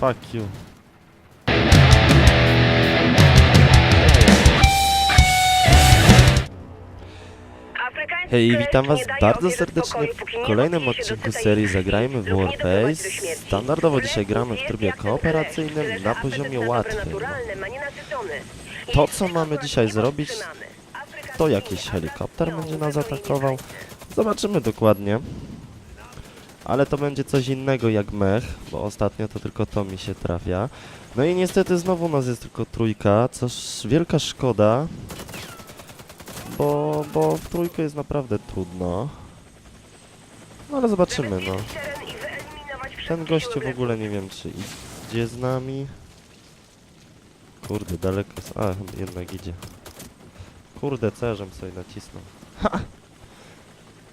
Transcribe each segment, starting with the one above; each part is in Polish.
Fuck you. Hej, witam was bardzo serdecznie w kolejnym odcinku serii Zagrajmy w Warface. Standardowo dzisiaj gramy w trybie kooperacyjnym na poziomie łatwym. To, co mamy dzisiaj zrobić, to jakiś helikopter będzie nas atakował. Zobaczymy dokładnie. Ale to będzie coś innego jak mech, bo ostatnio to tylko to mi się trafia. No i niestety znowu nas jest tylko trójka, coż wielka szkoda, bo, bo w trójkę jest naprawdę trudno. No ale zobaczymy, no. Ten gościu w ogóle nie wiem, czy idzie z nami. Kurde, daleko jest. A, jednak idzie. Kurde, cerzem sobie nacisnął. Ha!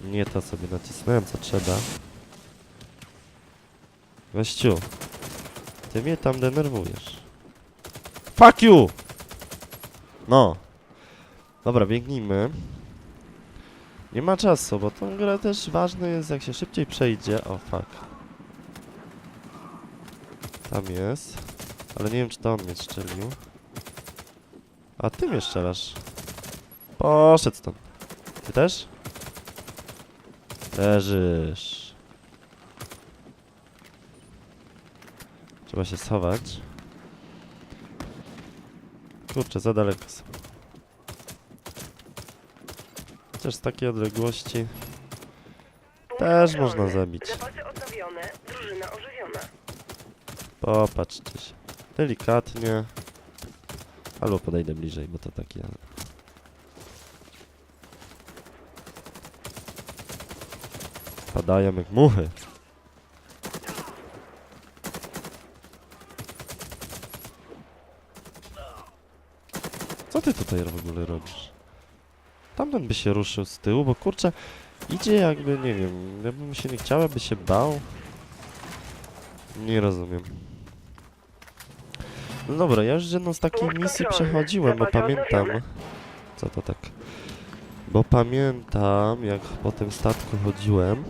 Nie to sobie nacisnąłem, co trzeba. Gościu, ty mnie tam denerwujesz. Fuck you! No. Dobra, biegnijmy. Nie ma czasu, bo tą grę też ważne jest, jak się szybciej przejdzie. O, fuck. Tam jest. Ale nie wiem, czy to on mnie strzelił. A ty mnie strzelasz. Poszedł stąd. Ty też? Leżysz. Trzeba się schować. Kurczę, za daleko są. Chociaż z takiej odległości też można zabić. Zapasy odnowione, drużyna ożywiona. Popatrzcie się. Delikatnie. Albo podejdę bliżej, bo to takie... Padają jak muchy. Ty tutaj w ogóle robisz? Tamten by się ruszył z tyłu, bo kurczę, idzie jakby, nie wiem, jakbym się nie chciał, by się bał. Nie rozumiem. No dobra, ja już jedną z takiej Punkt misji przechodziłem, bo pamiętam... Co to tak? Bo pamiętam, jak po tym statku chodziłem.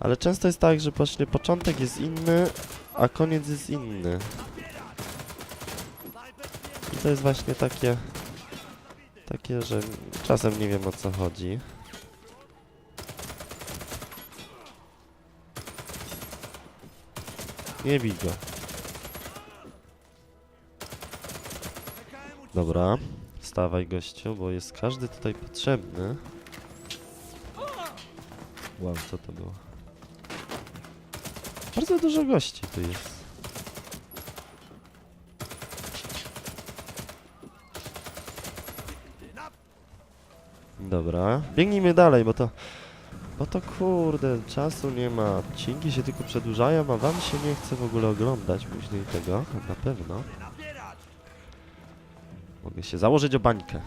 Ale często jest tak, że właśnie początek jest inny, a koniec jest inny. To jest właśnie takie... Takie, że czasem nie wiem o co chodzi. Nie go. Dobra. Wstawaj gościu, bo jest każdy tutaj potrzebny. Wow, co to było? Bardzo dużo gości tu jest. Dobra, biegnijmy dalej, bo to... Bo to kurde, czasu nie ma. Odcinki się tylko przedłużają, a wam się nie chce w ogóle oglądać później tego, na pewno. Mogę się założyć o bańkę.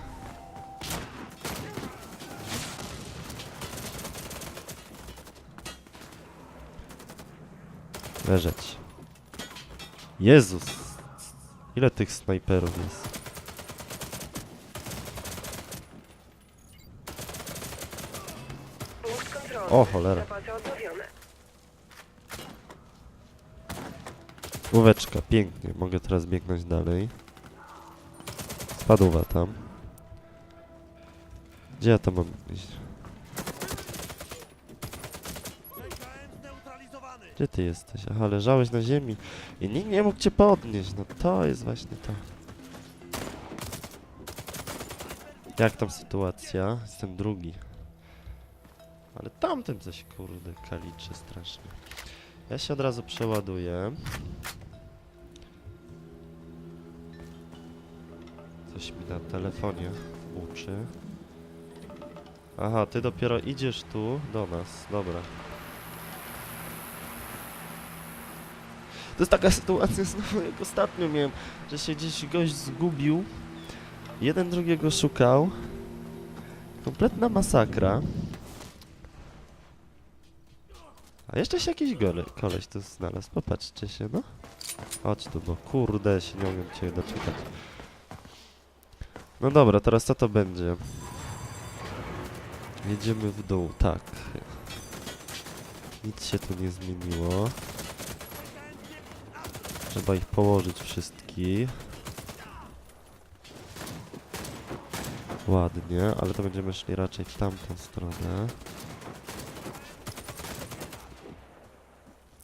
Leżeć. Jezus! Ile tych snajperów jest? Punkt kontrolny. O, cholera. Odnowione. Łóweczka, pięknie. Mogę teraz biegnąć dalej. Spadła tam. Gdzie ja tam mam iść? Gdzie ty jesteś? Aha, leżałeś na ziemi i nikt nie mógł cię podnieść. No to jest właśnie to. Jak tam sytuacja? Jestem drugi. Ale tamten coś kurde kaliczy strasznie. Ja się od razu przeładuję. Coś mi na telefonie uczy. Aha, ty dopiero idziesz tu do nas. Dobra. To jest taka sytuacja znowu jak ostatnio miałem, że się gdzieś gość zgubił. Jeden drugiego szukał. Kompletna masakra. A jeszcze się jakiś gole, koleś tu znalazł. Popatrzcie się, no. Chodź tu, bo kurde się nie umiem cię doczekać. No dobra, teraz co to będzie? Jedziemy w dół, tak. Nic się tu nie zmieniło. Trzeba ich położyć wszystkich. Ładnie, ale to będziemy szli raczej w tamtą stronę.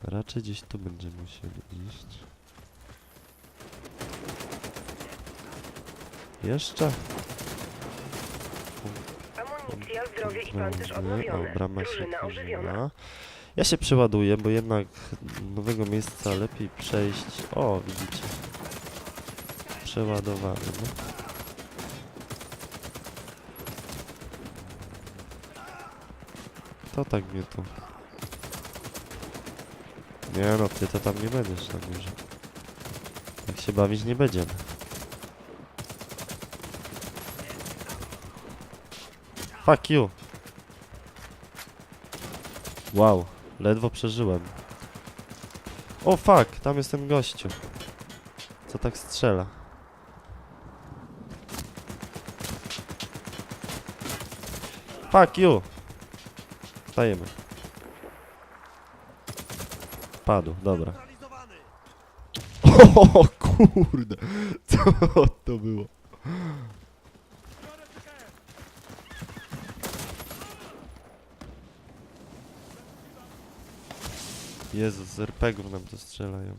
Raczej gdzieś tu będziemy musieli iść. Jeszcze? Amunicja, zdrowie i pancerz odnowione. Brama się Drużyna ożywiona. Ja się przeładuję, bo jednak nowego miejsca lepiej przejść. O, widzicie. Przeładowany. No. To tak mnie tu. Nie no, ty to tam nie będziesz na górze. Tak się bawić nie będziemy. Fuck you. Wow, ledwo przeżyłem. O fuck, tam jest ten gościu. Co tak strzela? Fuck you! Stajemy. Padł, dobra. O kurde! Co to było? Jezus, z RPGów nam to strzelają.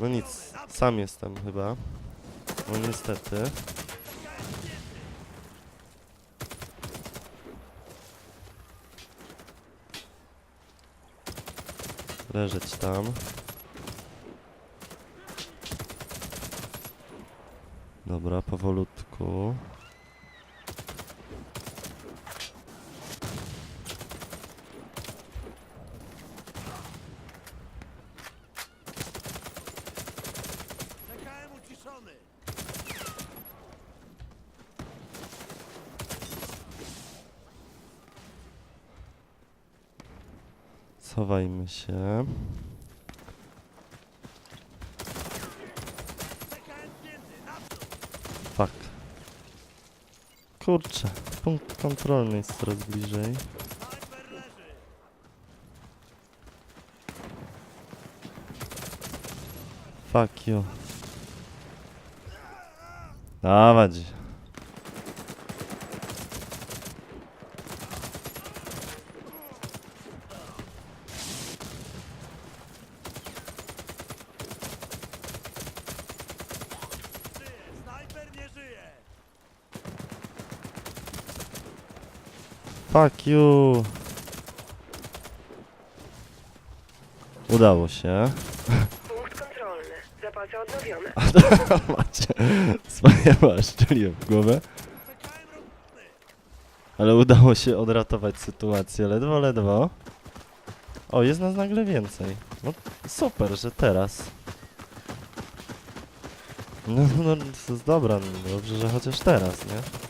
No nic, sam jestem chyba. No niestety. Leżeć tam. Dobra, powolutku. Schowajmy się. Fuck. Kurczę, punkt kontrolny jest coraz bliżej. Fuck you. Dawać. Fuck you. Udało się. Punkt kontrolny. Zapasy odnowione. Macie. Wspaniała, szczeliłem w głowę. Ale udało się odratować sytuację, ledwo, ledwo. O, jest nas nagle więcej. No super, że teraz. No, no, to jest dobra, no, dobrze, że chociaż teraz, nie?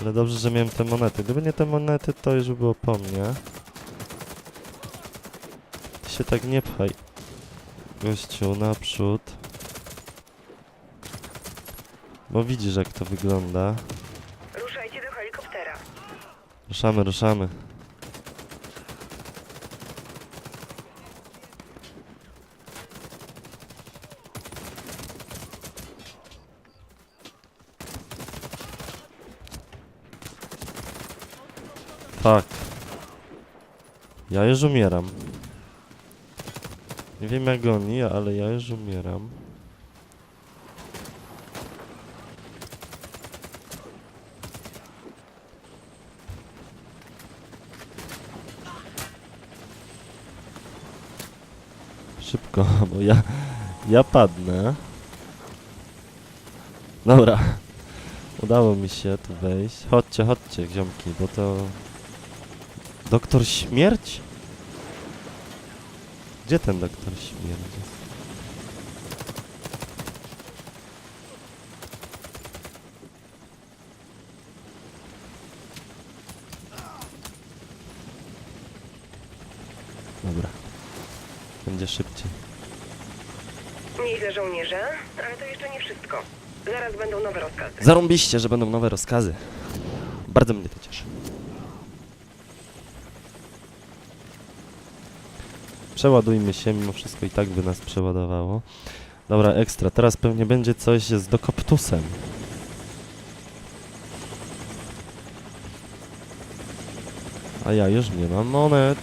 Ale dobrze, że miałem te monety. Gdyby nie te monety, to już by było po mnie. Ty się tak nie pchaj. Gościu, naprzód. Bo widzisz jak to wygląda. Ruszajcie do helikoptera. Ruszamy, ruszamy. Tak. Ja już umieram. Nie wiem jak oni, ale ja już umieram. Szybko, bo ja, ja padnę. Dobra. Udało mi się tu wejść. Chodźcie, chodźcie, ziomki, bo to... Doktor Śmierć? Gdzie ten doktor Śmierć jest? Dobra. Będzie szybciej. Nieźle żołnierze, ale to jeszcze nie wszystko. Zaraz będą nowe rozkazy. Zarąbiście, że będą nowe rozkazy. Bardzo mnie to cieszy. Przeładujmy się, mimo wszystko i tak by nas przeładowało. Dobra, ekstra. Teraz pewnie będzie coś z dokoptusem. A ja już nie mam monet.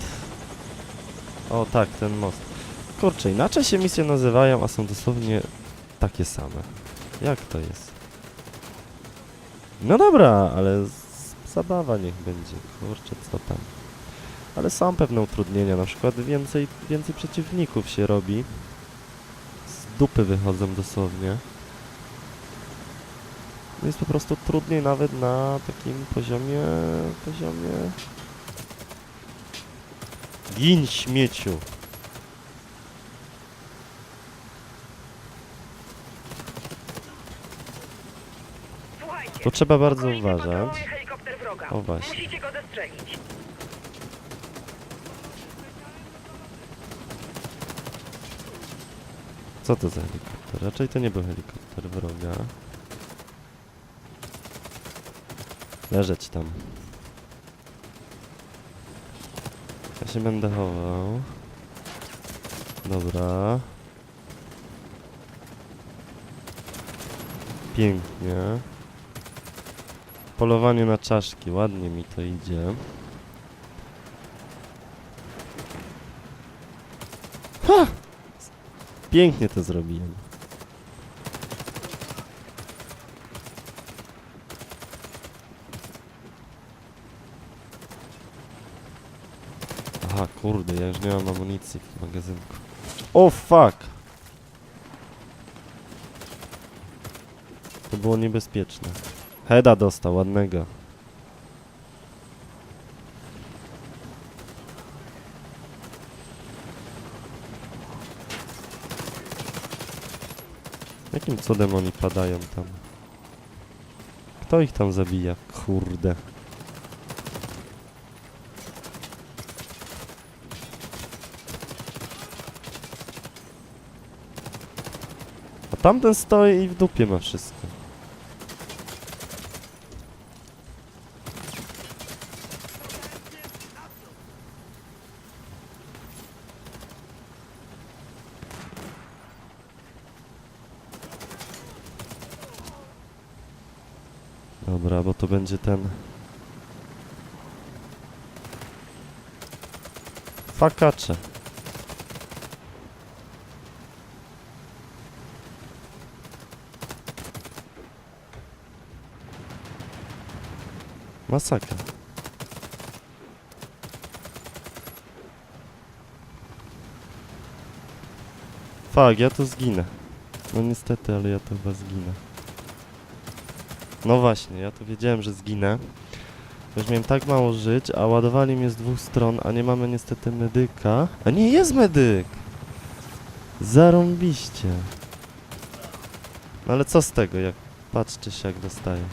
O tak, ten most. Kurczę, inaczej się misje nazywają, a są dosłownie takie same. Jak to jest? No dobra, ale zabawa niech będzie. Kurczę, co tam. Ale są pewne utrudnienia, na przykład więcej, więcej przeciwników się robi. Z dupy wychodzą dosłownie. No Jest po prostu trudniej nawet na takim poziomie... poziomie... Gin śmieciu! To trzeba bardzo uważać. O, właśnie. Musicie go zestrzelić. Co to za helikopter? Raczej to nie był helikopter wroga. Leżeć tam. Ja się będę chował. Dobra. Pięknie. Polowanie na czaszki, ładnie mi to idzie. Ha! Pięknie to zrobiłem. Aha, kurde, ja już nie mam amunicji w magazynku. O fuck! To było niebezpieczne. Heda dostał, ładnego. Jakim cudem oni padają tam? Kto ich tam zabija? Kurde. A tamten stoi i w dupie ma wszystko. Dobra, bo to będzie ten... Fakacze. Masakra. Fak, ja tu zginę. No niestety, ale ja tu chyba zginę. No właśnie, ja tu wiedziałem, że zginę. Już miałem tak mało żyć, a ładowali mnie z dwóch stron, a nie mamy niestety medyka. A nie, jest medyk! Zarąbiście. No ale co z tego, jak patrzcie się jak dostaję.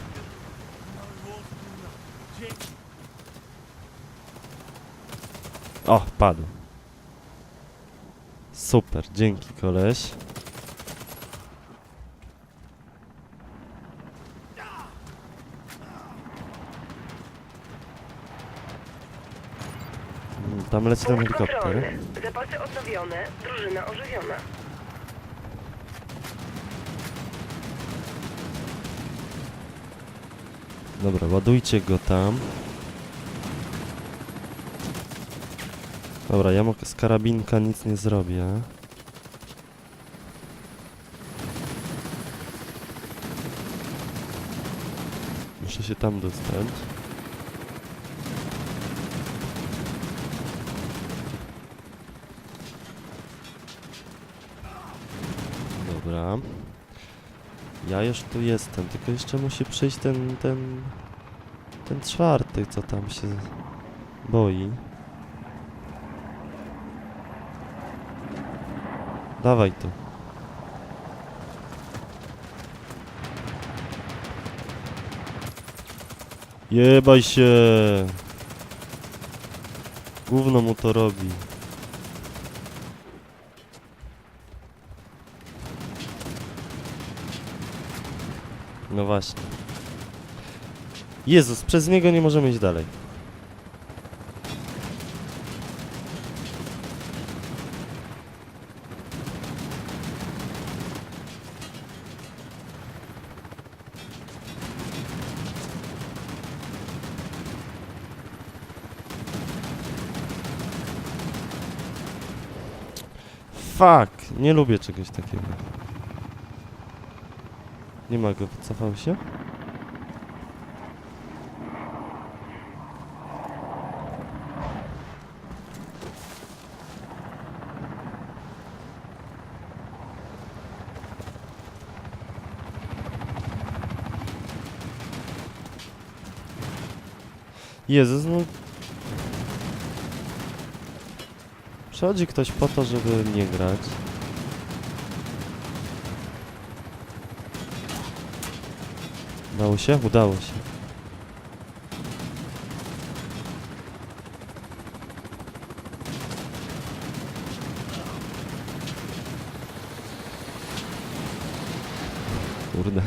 O, padł. Super, dzięki koleś. Tam leci ten helikopter. kontrolny. Zapasy odnowione, drużyna ożywiona. Dobra, ładujcie go tam. Dobra, ja mogę z karabinka nic nie zrobię. Muszę się tam dostać. Już tu jestem, tylko jeszcze musi przyjść ten, ten, ten czwarty, co tam się boi. Dawaj tu. Jebaj się! Gówno mu to robi. No właśnie. Jezus, przez niego nie możemy iść dalej. Fuck, nie lubię czegoś takiego. Nie ma go, wycofał się? Jezus, no... Przychodzi ktoś po to, żeby nie grać. Udało się? Udało się. Kurde.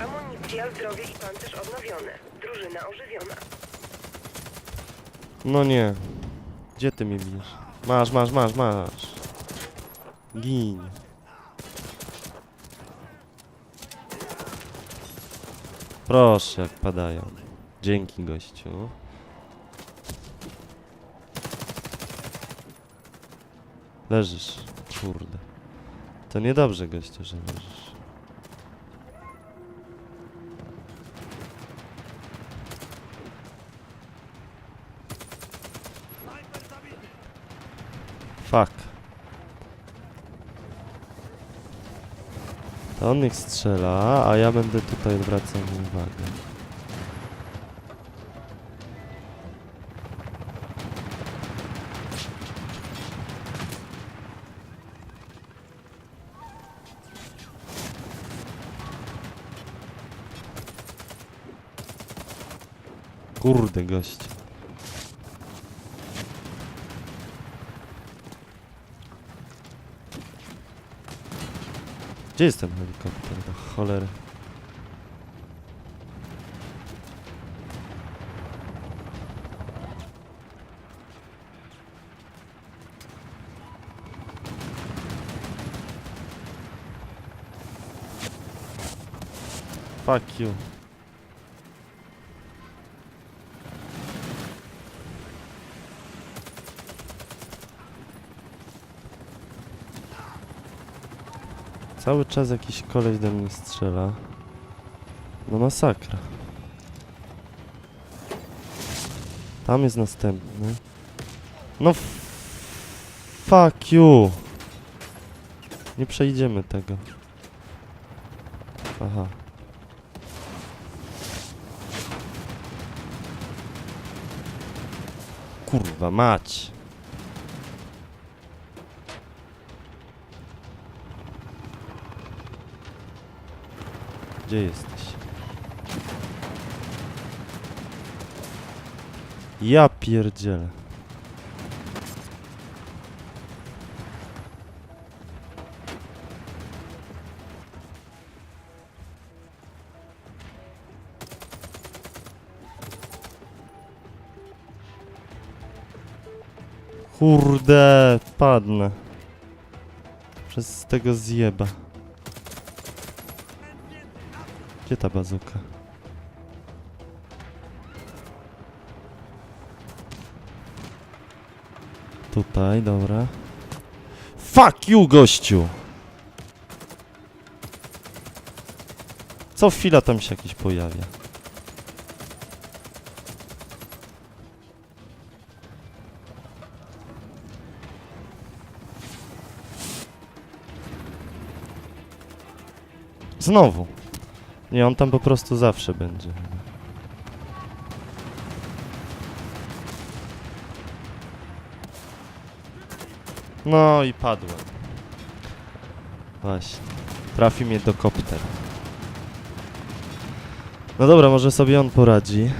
Amunicja, zdrowie i pancerz odnowione. Drużyna ożywiona. No nie. Gdzie ty mnie bijesz? Masz, masz, masz, masz. Gin. Proszę, jak padają. Dzięki, gościu. Leżysz. Kurde. To niedobrze, gościu, że leżysz. Snajper zabity. Fuck. To on niech strzela, a ja będę tutaj zwracał mu uwagę. Kurde gość. Gdzie jest ten helikopter? Do cholery. Fuck you. Cały czas jakiś koleś do mnie strzela. No masakra. Tam jest następny. No Fuck you! Nie przejdziemy tego. Aha. Kurwa mać! Gdzie jesteś? Ja pierdzielę. Kurde, padnę. Przez tego zjeba. Gdzie ta bazuka? Tutaj, dobra. Fuck you, gościu! Co chwila tam się jakiś pojawia. Znowu. Nie, on tam po prostu zawsze będzie. No i padłem. Właśnie. Trafi mnie do kopter. No dobra, może sobie on poradzi.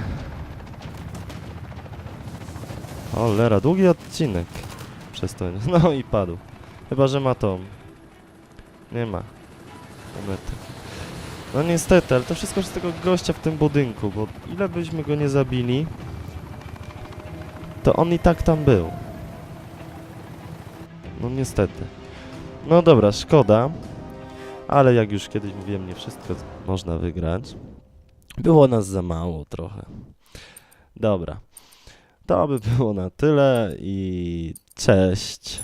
O, lera, długi odcinek. Przez to. No i padł. Chyba, że ma tą. Nie ma. metę. No niestety, ale to wszystko z tego gościa w tym budynku, bo ile byśmy go nie zabili, to on i tak tam był. No niestety. No dobra, szkoda, ale jak już kiedyś mówiłem, nie wszystko można wygrać. Było nas za mało trochę. Dobra. To by było na tyle i cześć.